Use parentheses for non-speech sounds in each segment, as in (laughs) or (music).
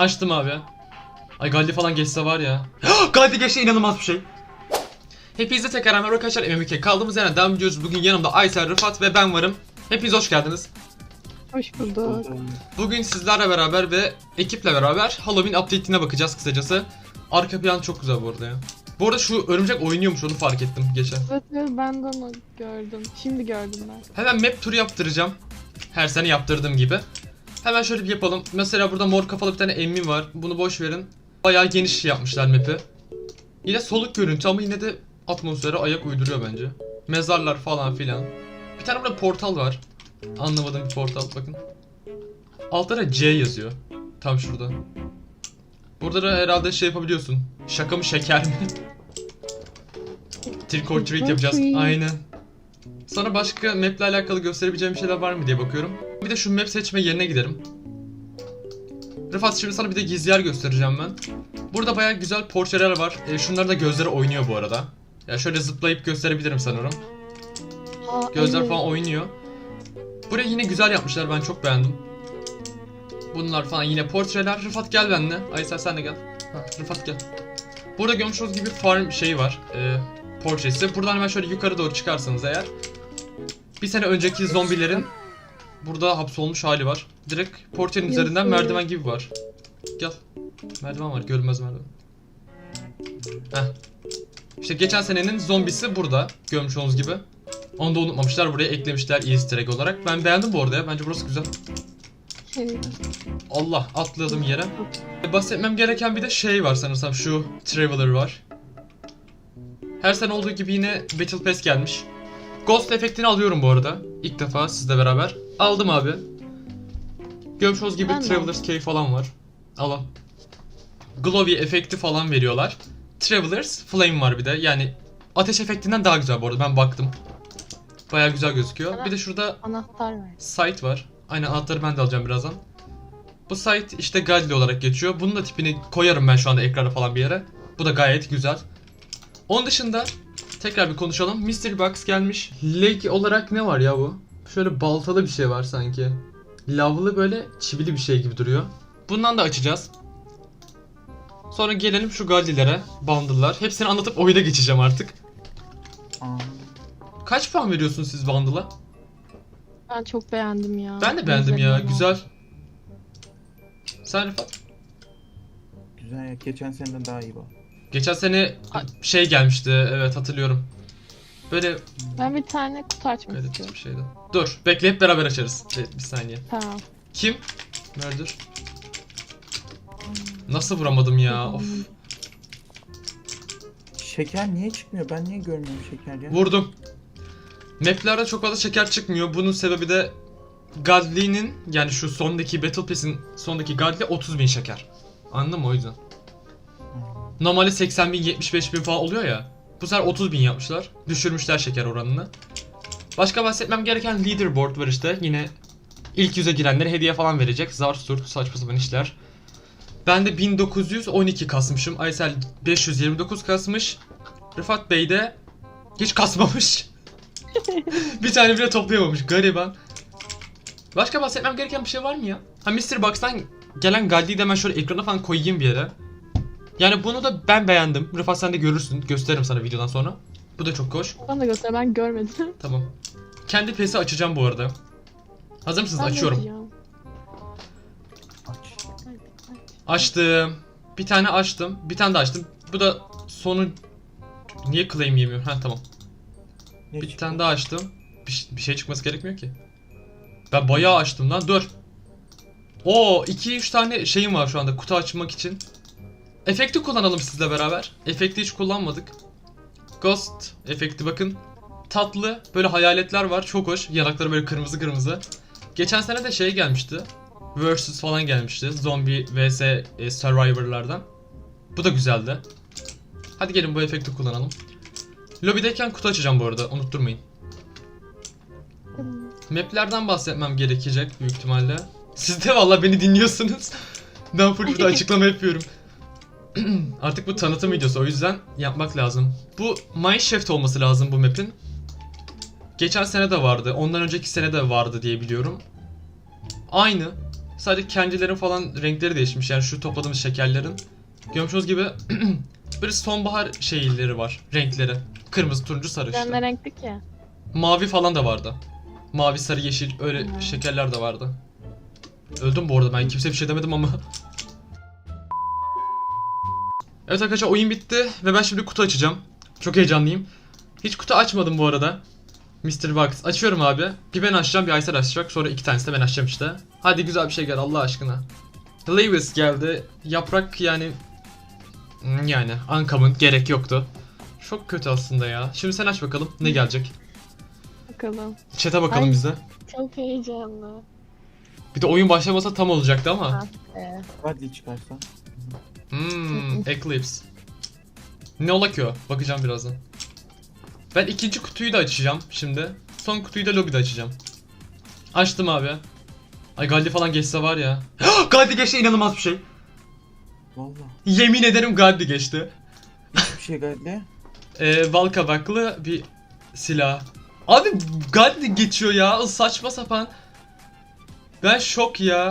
Açtım abi. Ay Galdi falan geçse var ya. (gasps) Galdi geçse inanılmaz bir şey. Hepinize tekrar merhaba arkadaşlar MMK kaldığımız yerden devam ediyoruz. Bugün yanımda Aysel, Rıfat ve ben varım. Hepiniz hoş geldiniz. Hoş bulduk. Bugün sizlerle beraber ve ekiple beraber Halloween update'ine bakacağız kısacası. Arka plan çok güzel bu arada ya. Bu arada şu örümcek oynuyormuş onu fark ettim geçen. Evet, evet ben de onu gördüm. Şimdi gördüm ben. Hemen map turu yaptıracağım. Her sene yaptırdığım gibi. Hemen şöyle bir yapalım. Mesela burada mor kafalı bir tane emmi var. Bunu boş verin. Bayağı geniş yapmışlar map'i. Yine soluk görüntü ama yine de atmosfere ayak uyduruyor bence. Mezarlar falan filan. Bir tane burada portal var. Anlamadığım bir portal bakın. Altta da C yazıyor. Tam şurada. Burada da herhalde şey yapabiliyorsun. Şaka mı şeker mi? Trick or treat yapacağız. Aynen. Sonra başka map'le alakalı gösterebileceğim şeyler var mı diye bakıyorum. Bir de şu map seçme yerine giderim. Rıfat şimdi sana bir de gizli yer göstereceğim ben. Burada bayağı güzel portreler var. E, şunlar da gözleri oynuyor bu arada. Ya şöyle zıplayıp gösterebilirim sanırım. Aa, Gözler falan oynuyor. Burayı yine güzel yapmışlar ben çok beğendim. Bunlar falan yine portreler. Rıfat gel benimle. Aysel sen de gel. Ha, Rıfat gel. Burada görmüş olduğunuz gibi farm şeyi var. E, portresi. Buradan hemen şöyle yukarı doğru çıkarsanız eğer. Bir sene önceki zombilerin burada hapsolmuş hali var. Direkt portrenin üzerinden merdiven gibi var. Gel. Merdiven var. Görünmez merdiven. Heh. İşte geçen senenin zombisi burada. Görmüş olduğunuz gibi. Onu da unutmamışlar. Buraya eklemişler easter egg olarak. Ben beğendim bu arada ya. Bence burası güzel. Şey, Allah atladım yere. E, Bahsetmem gereken bir de şey var sanırsam şu Traveler var. Her sene olduğu gibi yine Battle Pass gelmiş. Ghost efektini alıyorum bu arada. İlk defa sizle beraber. Aldım abi. Olduğunuz gibi Ben Traveler's Cave falan var. Al al. Glowy efekti falan veriyorlar. Traveler's Flame var bir de. Yani ateş efektinden daha güzel bu arada. Ben baktım. Baya güzel gözüküyor. Bir de şurada anahtar ver. site var. Aynen anahtarı ben de alacağım birazdan. Bu site işte Gadli olarak geçiyor. Bunun da tipini koyarım ben şu anda ekrana falan bir yere. Bu da gayet güzel. Onun dışında tekrar bir konuşalım. Mystery Box gelmiş. Lake olarak ne var ya bu? Şöyle baltalı bir şey var sanki. Lavlı böyle çivili bir şey gibi duruyor. Bundan da açacağız. Sonra gelelim şu Gadli'lere. Bundle'lar. Hepsini anlatıp oyuna geçeceğim artık. Kaç puan veriyorsunuz siz Bundle'a? Ben çok beğendim ya. Ben de beğendim ya. Gözlerim Güzel. Sen Rıfat? güzel ya. Geçen seneden daha iyi bu. Geçen sene şey gelmişti. Evet hatırlıyorum. Böyle Ben bir tane kutu açmak garip istiyorum. bir şeydi. Dur. Bekle hep beraber açarız. Bir, bir saniye. Tamam. Kim? Murder. Nasıl vuramadım ya? Of. Şeker niye çıkmıyor? Ben niye görmüyorum şeker ya? Vurdum. Maplerde çok fazla şeker çıkmıyor. Bunun sebebi de Godly'nin yani şu sondaki Battle Pass'in sondaki Godly 30 bin şeker. Anladın mı o yüzden? Normalde 80 bin 75 bin falan oluyor ya. Bu sefer 30 bin yapmışlar. Düşürmüşler şeker oranını. Başka bahsetmem gereken leaderboard var işte. Yine ilk yüze girenlere hediye falan verecek. Zar surt saçma sapan işler. Ben de 1912 kasmışım. Aysel 529 kasmış. Rıfat Bey de hiç kasmamış. (laughs) bir tane bile toplayamamış gariban. Başka bahsetmem gereken bir şey var mı ya? Ha Mr. Box'tan gelen Galdi'yi de hemen şöyle ekrana falan koyayım bir yere. Yani bunu da ben beğendim. Rıfat sen de görürsün. Gösteririm sana videodan sonra. Bu da çok hoş. Bana da göster ben görmedim. (laughs) Tamam. Kendi PES'i açacağım bu arada. Hazır mısınız? Ben Açıyorum. Aç. Açtım. Bir tane açtım. Bir tane de açtım. Bu da sonu... Niye claim yemiyorum? Ha tamam. Ne Bir çıktı? tane daha açtım. Bir, bir şey çıkması gerekmiyor ki. Ben bayağı açtım lan dur. Oo 2-3 tane şeyim var şu anda kutu açmak için. Efekti kullanalım sizle beraber. Efekti hiç kullanmadık. Ghost efekti bakın. Tatlı böyle hayaletler var çok hoş. Yanakları böyle kırmızı kırmızı. Geçen sene de şey gelmişti. Versus falan gelmişti. Zombie vs e, Survivor'lardan. Bu da güzeldi. Hadi gelin bu efekti kullanalım. Lobideyken kutu açacağım bu arada unutturmayın. Map'lerden bahsetmem gerekecek büyük ihtimalle. Siz de valla beni dinliyorsunuz. (laughs) ben burada açıklama yapıyorum. (clears throat) Artık bu tanıtım videosu o yüzden yapmak lazım. Bu Mineshaft olması lazım bu map'in. Geçen sene de vardı. Ondan önceki sene de vardı diye biliyorum. Aynı. Sadece kendilerin falan renkleri değişmiş. Yani şu topladığımız şekerlerin. Görmüş gibi (clears throat) böyle sonbahar şeyleri var. Renkleri. Kırmızı, turuncu, sarı Ben işte. ne renkli ki? Mavi falan da vardı. Mavi, sarı, yeşil öyle Hmm. şekerler de vardı. Öldüm bu arada ben kimse bir şey demedim ama. Evet arkadaşlar oyun bitti ve ben şimdi kutu açacağım. Çok heyecanlıyım. Hiç kutu açmadım bu arada. Mr. Box açıyorum abi. Bir ben açacağım bir Aysel açacak sonra iki tanesi de ben açacağım işte. Hadi güzel bir şey gel Allah aşkına. Lewis geldi. Yaprak yani... Hmm, Yani uncommon gerek yoktu. Çok kötü aslında ya. Şimdi sen aç bakalım ne gelecek. Bakalım. Chat'e bakalım Ay. bize. Çok heyecanlı. Bir de oyun başlamasa tam olacaktı ama. Ee, Hadi çıkarsa. Hmm, (laughs) Eclipse. Ne ola ki o? Bakacağım birazdan. Ben ikinci kutuyu da açacağım şimdi. Son kutuyu da lobide açacağım. Açtım abi. Ay Galdi falan geçse var ya. (gasps) Galdi geçti inanılmaz bir şey. Valla. Yemin ederim Galdi geçti. Hiçbir şey geldi. (laughs) Ee, bal kabaklı bir silah. Abi Galdi geçiyor ya. Saçma sapan. Ben şok ya.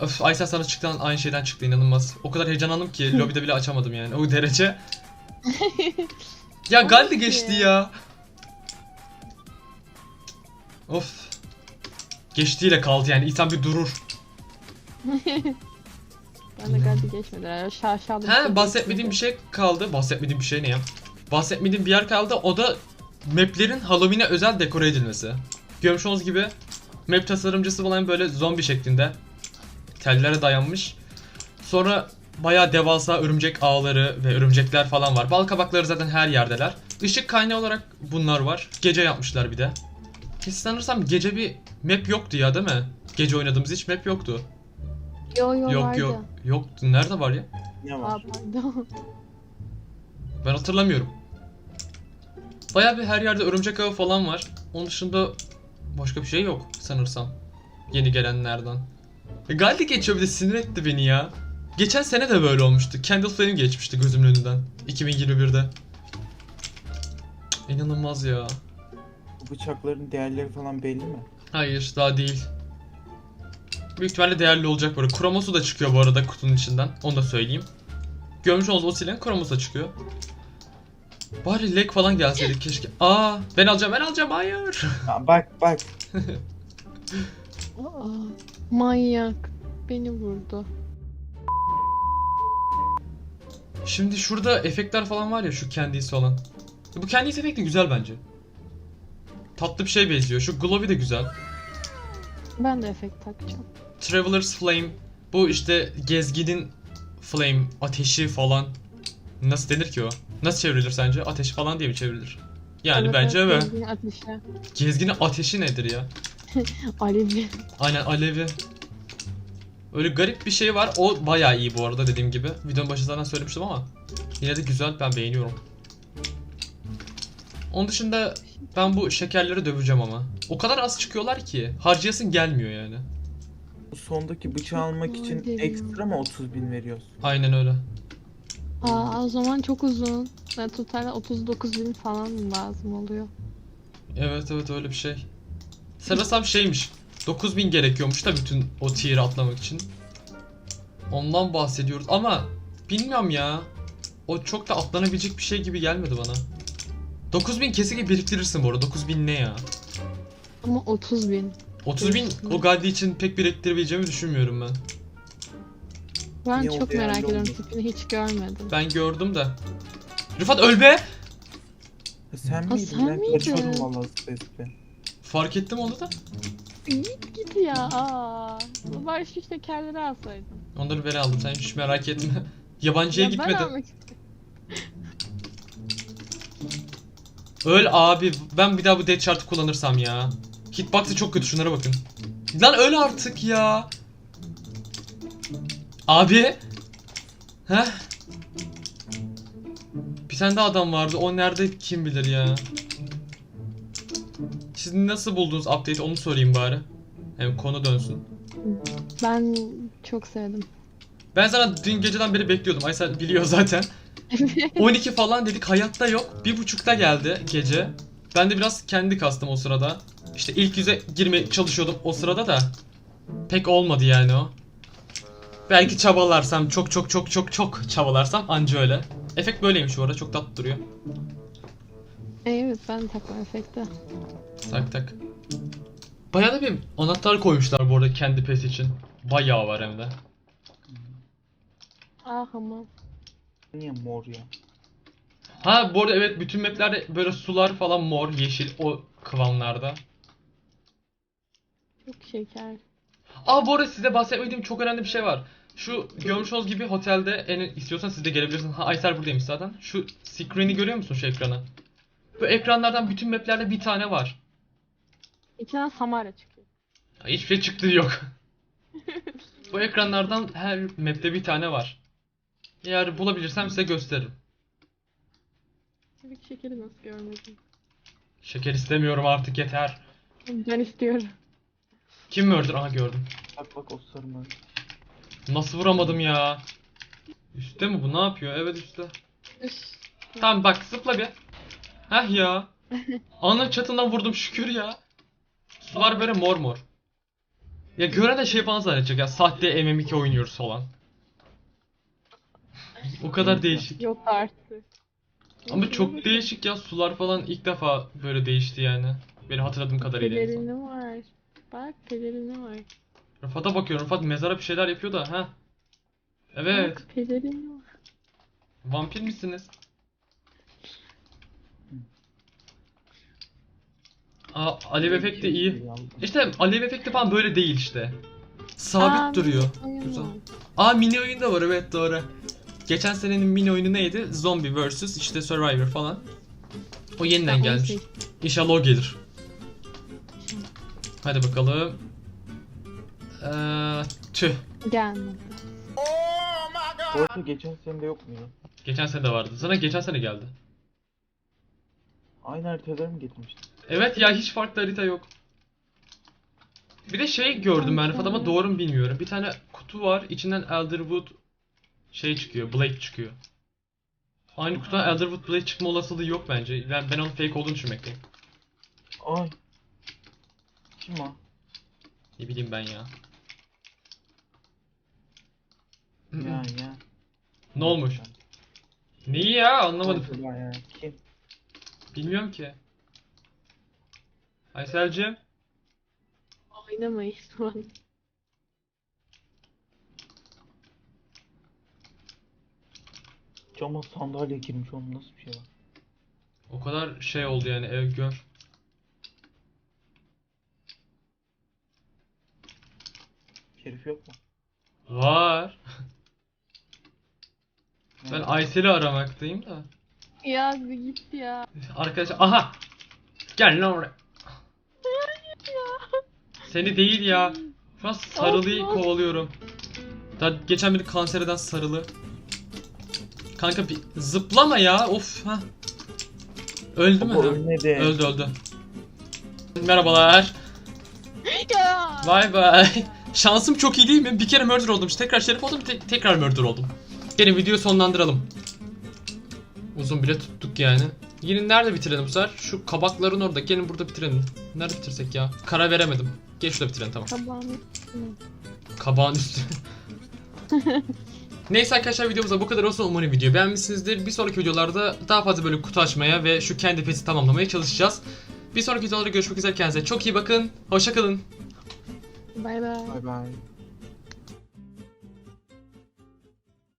Öf Aysel sana çıktan aynı şeyden çıktı inanılmaz. O kadar heyecanlandım ki lobide bile açamadım yani o derece. (laughs) ya Galdi geçti ya. Of. Geçtiğiyle kaldı yani insan bir durur. (laughs) ben de galiba geçmedi. Yani şaşalı He bahsetmediğim bir şey kaldı. Bahsetmediğim bir şey ne ya? Bahsetmediğim bir yer kaldı. O da maplerin Halloween'e özel dekore edilmesi. Görmüş olduğunuz gibi map tasarımcısı falan böyle zombi şeklinde tellere dayanmış. Sonra bayağı devasa örümcek ağları ve örümcekler falan var. Bal kabakları zaten her yerdeler. Işık kaynağı olarak bunlar var. Gece yapmışlar bir de. Hiç sanırsam gece bir map yoktu ya değil mi? Gece oynadığımız hiç map yoktu. Yo yo yok vardı. yok. Yoktu. Nerede var ya? Ne var? Ben hatırlamıyorum. Bayağı bir her yerde örümcek ağı falan var. Onun dışında başka bir şey yok sanırsam. Yeni gelenlerden. E, Galdi geçiyor bir de sinir etti beni ya. Geçen sene de böyle olmuştu. Candle Flame geçmişti gözümün önünden. 2021'de. Cık, İnanılmaz ya. Bu bıçakların değerleri falan belli mi? Hayır daha değil. Büyük ihtimalle değerli olacak böyle. Kromosu da çıkıyor bu arada kutunun içinden. Onu da söyleyeyim. Görmüş olduğunuz o silahın kromosu da çıkıyor. Bari leg falan gelseydi keşke. Aa ben alacağım ben alacağım hayır. Aa, bak bak. (laughs) Manyak. Beni vurdu. Şimdi şurada efektler falan var ya şu kendisi olan. Bu kendisi efekti güzel bence. Tatlı bir şey benziyor. Şu Glowy de güzel. Ben de efekt takacağım. Traveler's Flame. Bu işte gezginin flame, ateşi falan. Nasıl denir ki o? Nasıl çevrilir sence? Ateş falan diye mi çevrilir? Yani Evet, bence evet, bildiğin Ateşe. Gezginin ateşi nedir ya? (laughs) Alevi. Aynen alevi. Öyle garip bir şey var. O bayağı iyi bu arada dediğim gibi. Videonun başında zaten söylemiştim ama yine de güzel ben beğeniyorum. Onun dışında ben bu şekerleri döveceğim ama. O kadar az çıkıyorlar ki harcayasın gelmiyor yani. Bu sondaki bıçağı almak için ekstra mı 30 bin veriyorsun? Aynen öyle. Aa o zaman çok uzun. Ve totalde 39 bin falan lazım oluyor. Evet evet öyle bir şey. Sanırsam şeymiş. 9000 gerekiyormuş da bütün o tier'i atlamak için. Ondan bahsediyoruz ama bilmiyorum ya. O çok da atlanabilecek bir şey gibi gelmedi bana. 9000 kesinlikle biriktirirsin bu arada. 9000 ne ya? Ama 30 bin. 30.000 o Galdi için pek biriktirebileceğimi düşünmüyorum ben. Ben Niye çok merak ediyorum oldu? tipini hiç görmedim. Ben gördüm de. Rıfat öl be! Ha, sen Ha, miydin? sen ben miydin? kaçıyordum valla zıplaya Fark ettim onu da. Git git ya. Aa. Bari şu şekerleri alsaydın. Onları ben aldım sen hiç merak etme. (laughs) Yabancıya Ya ben gitmedim. almak istedim. Öl abi. Ben bir daha bu death chart'ı kullanırsam ya. Hitbox'ı çok kötü şunlara bakın. Lan öl artık ya. Abi. Heh. Bir tane daha adam vardı. O nerede kim bilir ya. Siz nasıl buldunuz update onu sorayım bari. Hem konu dönsün. Ben çok sevdim. Ben sana dün geceden beri bekliyordum. Aysel biliyor zaten. (laughs) 12 falan dedik hayatta yok. Bir buçukta geldi gece. Ben de biraz kendi kastım o sırada. İşte ilk yüze girmeye çalışıyordum o sırada da. pek olmadı yani o. Belki çabalarsam çok çok çok çok çok çabalarsam anca öyle. Efekt böyleymiş bu arada çok tatlı duruyor. Evet ben de takma efekti. Tak tak. Bayağı da bir anahtar koymuşlar bu arada kendi pes için. Bayağı var hem de. Ah ama. Niye mor ya? Ha bu arada evet bütün maplerde böyle sular falan mor, yeşil o kıvamlarda. Çok şeker. Aa bu arada size bahsetmediğim çok önemli bir şey var. Şu görmüş olduğunuz gibi otelde en istiyorsan siz de gelebilirsiniz. Ha Aysel buradaymış zaten. Şu screen'i görüyor musun şu ekranı? Bu ekranlardan bütün maplerde bir tane var. İçinden Samara çıkıyor. Hiçbir şey çıktığı yok. Bu ekranlardan her map'te bir tane var. Eğer bulabilirsem size gösteririm. Çelik şekeri nasıl görmedim? Şeker istemiyorum artık yeter. Ben istiyorum. Kim murder? Aha gördüm. Bak bak o sarı. Nasıl vuramadım ya? Üste mi bu? Ne yapıyor? Evet üstte. Üş. Tamam bak zıpla bir. Heh ya. Ana çatından vurdum şükür ya. Sular böyle mor mor. Ya gören de şey falan zannedecek ya. Sahte MM2 oynuyoruz falan. o kadar değişik. Yok artık. Ama çok değişik ya. Sular falan ilk defa böyle değişti yani. Benim hatırladığım kadarıyla. en azından. Pelerini var. Bak pelerini var. Rıfat'a bakıyorum. Rıfat mezara bir şeyler yapıyor da. ha. Evet. Bak pelerini var. Vampir misiniz? Aa, alev efekti iyi. İşte alev efekti falan böyle değil işte. Sabit Aa, duruyor. oyun Güzel. Aa mini oyun da var evet doğru. Geçen senenin mini oyunu neydi? Zombie vs işte Survivor falan. O yeniden onu gelmiş. İnşallah o gelir. Hadi bakalım. Ee, tüh. Gelmedi. Arada geçen sene de yok mu ya? Geçen sene de vardı. Sana geçen sene geldi. Aynı haritaları mı getirmiştin? Evet ya hiç farklı harita yok. Bir de şey gördüm ben Rıfat ama doğru mu bilmiyorum. Bir tane kutu var. içinden Elderwood şey çıkıyor. Blade çıkıyor. Aynı kutudan Elderwood Blade çıkma olasılığı yok bence. Ben, ben onun fake olduğunu düşünmekteyim. Ay. Kim o? Ne bileyim ben ya. Ya ya. ne olmuş? Neyi ya anlamadım. Kim? Bilmiyorum ki. Aysel'cim. Oynamayın şu an. Cama sandalye girmiş onun nasıl bir şey var? O kadar şey oldu yani ev gör. Şerif yok mu? Var. Ben. Aysel'i aramaktayım da. Ya bir git ya. Arkadaşlar aha. Gel lan oraya. Seni değil ya. Şu an sarılıyı of. kovalıyorum. Daha geçen biri kanser eden sarılı. Kanka bir zıplama ya. Of ha. Öldü mü? Baba ölmedi. Öldü öldü. Merhabalar. Ya. Bay bay. Şansım çok iyi değil mi? Bir kere murder oldum. işte Tekrar şerif oldum. te- tekrar murder oldum. Gelin videoyu sonlandıralım. Uzun bile tuttuk yani. Yine nerede bitirelim bu sefer? Şu kabakların orada. Gelin burada bitirelim. Nerede bitirsek ya? Karar veremedim. Gel şurada bitirelim tamam. Kabağını Kabağın üstü. (laughs) Neyse arkadaşlar videomuzda bu kadar olsun umarım video beğenmişsinizdir. Bir sonraki videolarda daha fazla böyle kutu açmaya ve şu kendi peti tamamlamaya çalışacağız. Bir sonraki videolarda görüşmek üzere kendinize çok iyi bakın. Hoşçakalın. Bay bay. Bay bay.